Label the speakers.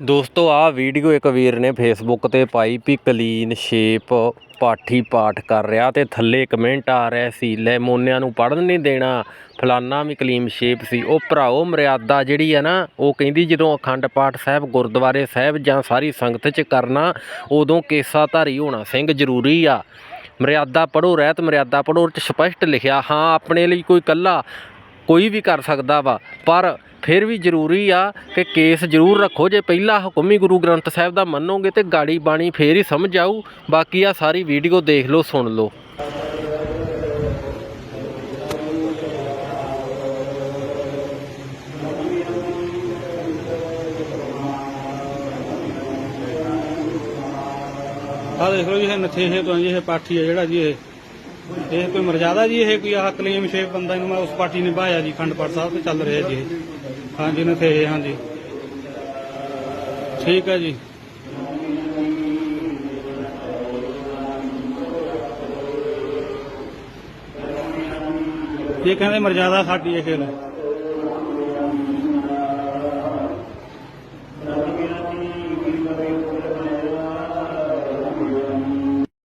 Speaker 1: ਦੋਸਤੋ, ਆਹ ਵੀਡੀਓ ਇੱਕ ਵੀਰ ਨੇ ਫੇਸਬੁੱਕ ਤੇ ਪਾਈ ਵੀ ਕਲੀਨ ਸ਼ੇਪ ਪਾਠੀ ਪਾਠ ਕਰ ਰਿਹਾ ਤੇ ਥੱਲੇ ਕਮੈਂਟ ਆ ਰਿਹਾ ਸੀ, ਲੈਮੋਨਿਆਂ ਨੂੰ ਪੜਨ ਨਹੀਂ ਦੇਣਾ, ਫਲਾਨਾ ਵੀ ਕਲੀਨ ਸ਼ੇਪ ਸੀ। ਉਹ ਭਰਾਓ, ਮਰਿਆਦਾ ਜਿਹੜੀ ਆ ਨਾ, ਉਹ ਕਹਿੰਦੀ ਜਦੋਂ ਅਖੰਡ ਪਾਠ ਸਾਹਿਬ, ਗੁਰਦੁਆਰੇ ਸਾਹਿਬ ਜਾਂ ਸਾਰੀ ਸੰਗਤ 'ਚ ਕਰਨਾ, ਉਦੋਂ ਕੇਸਾਧਾਰੀ ਹੋਣਾ ਸਿੰਘ ਜ਼ਰੂਰੀ ਆ। ਮਰਿਆਦਾ ਪੜੋ ਰਹਿਤ ਮਰਿਆਦਾ ਪੜੋ ਉਹ 'ਚ ਸਪਸ਼ਟ ਲਿਖਿਆ, ਹਾਂ, ਆਪਣੇ ਲਈ ਕੋਈ ਕੱਲਾ ਕੋਈ ਵੀ ਕਰ ਸਕਦਾ ਵਾ, ਪਰ ਫਿਰ ਵੀ ਜ਼ਰੂਰੀ ਆ ਕਿ ਕੇਸ ਜ਼ਰੂਰ ਰੱਖੋ। ਜੇ ਪਹਿਲਾ ਹੁਕਮੀ ਗੁਰੂ ਗ੍ਰੰਥ ਸਾਹਿਬ ਦਾ ਮੰਨੋਗੇ ਤੇ ਗਾੜੀ ਬਾਣੀ ਫੇਰ ਹੀ ਸਮਝ ਆਊ। ਬਾਕੀ ਆ ਸਾਰੀ ਵੀਡੀਓ ਦੇਖ ਲਓ, ਸੁਣ ਲਓ।
Speaker 2: ਆਹ ਦੇਖ ਲਓ ਜੀ, ਇਹ ਨਥੇਹੇ ਤੋਂ ਜੀ, ਇਹ ਪਾਠੀ ਹੈ ਜਿਹੜਾ ਜੀ ਇਹ। ਇਹ ਕੋਈ ਮਰਜ਼ਾਦਾ ਜੀ, ਇਹ ਕੋਈ ਆਹ ਕਲੀਮ ਸ਼ੇਪ ਬੰਦਾ ਇਹਨੂੰ ਮੈਂ ਉਸ ਪਾਰਟੀ ਨੇ ਬਾਇਆ ਜੀ, ਖੰਡ ਪਾਠ ਸਾਹਿਬ ਤੇ ਚੱਲ ਰਿਹਾ ਜੀ ਇਹ। ਹਾਂਜੀ ਨਥੇਹੇ ਹਾਂਜੀ। ਠੀਕ ਹੈ ਜੀ। ਇਹ ਕਹਿੰਦੇ ਮਰਜ਼ਾਦਾ ਸਾਡੀ ਇਹ ਖੇਲ